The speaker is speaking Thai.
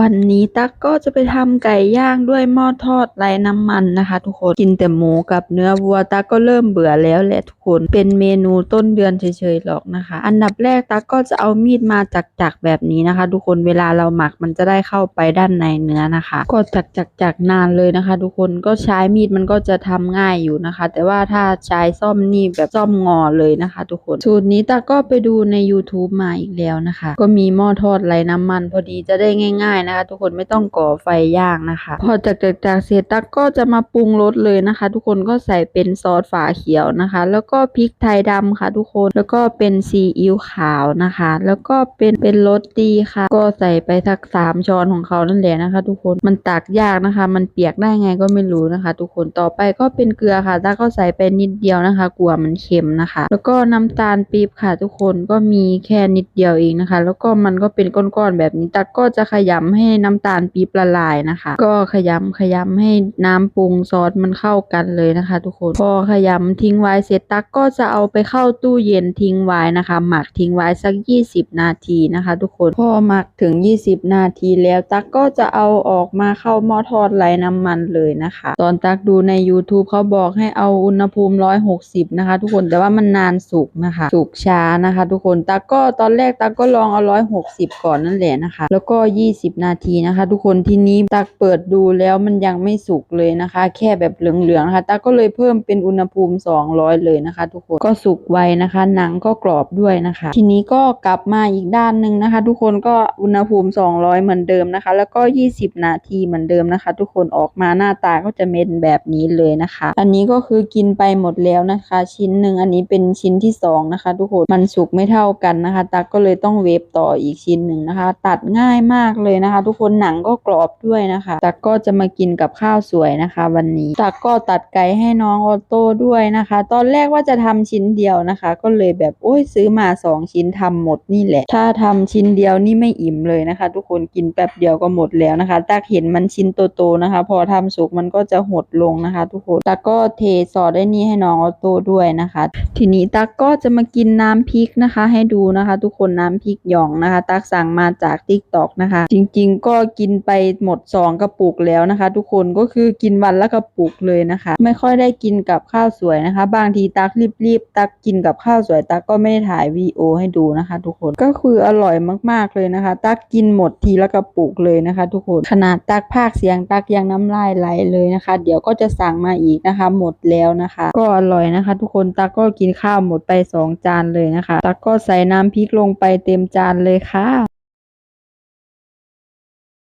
วันนี้ตั๊กก็จะไปทำไก่ย่างด้วยหม้อทอดไร้น้ำมันนะคะ ทุกคนกินแต่หมูกับเนื้อวัวตั๊กก็เริ่มเบื่อแล้วแหละทุกคนเป็นเมนูต้นเดือนเฉยๆหรอกนะคะ อันดับแรกตั๊กก็จะเอามีดมาจักๆแบบนี้นะคะ ทุกคนเวลาเราหมักมันจะได้เข้าไปด้านในเนื้อนะคะ ก็จักจักจักๆนานเลยนะคะ ทุกคนก็ใช้มีดมันก็จะทำง่ายอยู่นะคะ แต่ว่าถ้าใช้ซ่อมนี่แบบซ่อมงอเลยนะคะ ทุกคนสูตรนี้ตั๊กก็ไปดูใน YouTube มาอีกแล้วนะคะ ก็มีหม้อทอดไร้น้ำมัน พอดีจะได้ง่ายนะคะ ทุกคนไม่ต้องก่อไฟย่างนะคะ พอจากจากจากเสร็จตักก็จะมาปรุงรสเลยนะคะ ทุกคนก็ใส่เป็นซอสฝาเขียวนะคะ แล้วก็พริกไทยดำค่ะ ทุกคนแล้วก็เป็นซีอิ๊วขาวนะคะ แล้วก็เป็นเป็นรสดีค่ะ ก็ใส่ไปสักสามช้อนของเขานั่นแหละนะคะ ทุกคนมันตักยากนะคะ มันเปียกได้ไงก็ไม่รู้นะคะ ทุกคนต่อไปก็เป็นเกลือค่ะตักก็ใส่ไปนิดเดียวนะคะ กลัวมันเค็มนะคะ แล้วก็น้ำตาลปี๊บค่ะ ทุกคนก็มีแค่นิดเดียวเองนะคะ แล้วก็มันก็เป็นก้อนๆแบบนี้ตักก็จะขยำให้น้ำตาลปี๊บละลายนะคะ ก็ขยำขยำให้น้ำปรุงซอสมันเข้ากันเลยนะคะ ทุกคนพอขยำทิ้งไว้เสร็จตักก็จะเอาไปเข้าตู้เย็นทิ้งไว้นะคะ หมักทิ้งไว้สัก 20 นาทีนะคะ ทุกคนพอหมักถึง 20 นาทีแล้วตักก็จะเอาออกมาเข้าหม้อทอดไร้น้ำมันเลยนะคะ ตอนตักดูใน YouTube เขาบอกให้เอาอุณหภูมิ 160 นะคะ ทุกคนแต่ว่ามันนานสุกนะคะ สุกช้านะคะ ทุกคนตักก็ตอนแรกตักก็ลองเอา 160 ก่อนนั่นแหละนะคะ แล้วก็ 20นาทีนะคะ ทุกคนทีนี้ตักเปิดดูแล้วมันยังไม่สุกเลยนะคะ แค่แบบเหลืองๆนะคะตักก็เลยเพิ่มเป็นอุณหภูมิ 200 เลยนะคะ ทุกคนก็สุกไวนะคะ หนังก็กรอบด้วยนะคะ ทีนี้ก็กลับมาอีกด้านหนึ่งนะคะ ทุกคนก็อุณหภูมิ 200 เหมือนเดิมนะคะ แล้วก็ 20 นาทีเหมือนเดิมนะคะ ทุกคนออกมาหน้าตาก็จะเป็นแบบนี้เลยนะคะ อันนี้ก็คือกินไปหมดแล้วนะคะ ชิ้นหนึ่งอันนี้เป็นชิ้นที่สองนะคะ ทุกคนมันสุกไม่เท่ากันนะคะ ตักก็เลยต้องเวฟต่ออีกชิ้นหนึ่งนะคะ ตัดง่ายมากเลยนะคะทุกคนหนังก็กรอบด้วยนะคะตักก็จะมากินกับข้าวสวยนะคะ วันนี้ตักก็ตัดไก่ให้น้องออโต้ด้วยนะคะ ตอนแรกว่าจะทำชิ้นเดียวนะคะ ก็เลยแบบโอ้ยซื้อมาสองชิ้นทำหมดนี่แหละ ถ้าทำชิ้นเดียวนี่ไม่อิ่มเลยนะคะ ทุกคนกินแป๊บเดียวก็หมดแล้วนะคะตักเห็นมันชิ้นโตๆนะคะ พอทำสุกมันก็จะหดลงนะคะ ทุกคนตักก็เทซอสได้นี่ให้น้องออโต้ด้วยนะคะ ทีนี้ตักก็จะมากินน้ำพริกนะคะ ให้ดูนะคะ ทุกคนน้ำพริกหยองนะคะ ตักสั่งมาจากติ๊กตอกนะคะ จริงๆ ก็กินไปหมดสองกระปุกแล้วนะคะ ทุกคนก็คือกินวันละกระปุกเลยนะคะ ไม่ค่อยได้กินกับข้าวสวยนะคะ บางทีตักรีบๆตักกินกับข้าวสวยตักก็ไม่ได้ถ่ายวีดีโอให้ดูนะคะ ทุกคนก็คืออร่อยมากๆเลยนะคะ ตักกินหมดทีละกระปุกเลยนะคะ ทุกคนขนาดตักภาคเสียงตักยังน้ำลายไหลเลยนะคะ เดี๋ยวก็จะสั่งมาอีกนะคะ หมดแล้วนะคะ ก็อร่อยนะคะ ทุกคนตักก็กินข้าวหมดไปสองจานเลยนะคะ ตักก็ใส่น้ำพริกลงไปเต็มจานเลยค่ะ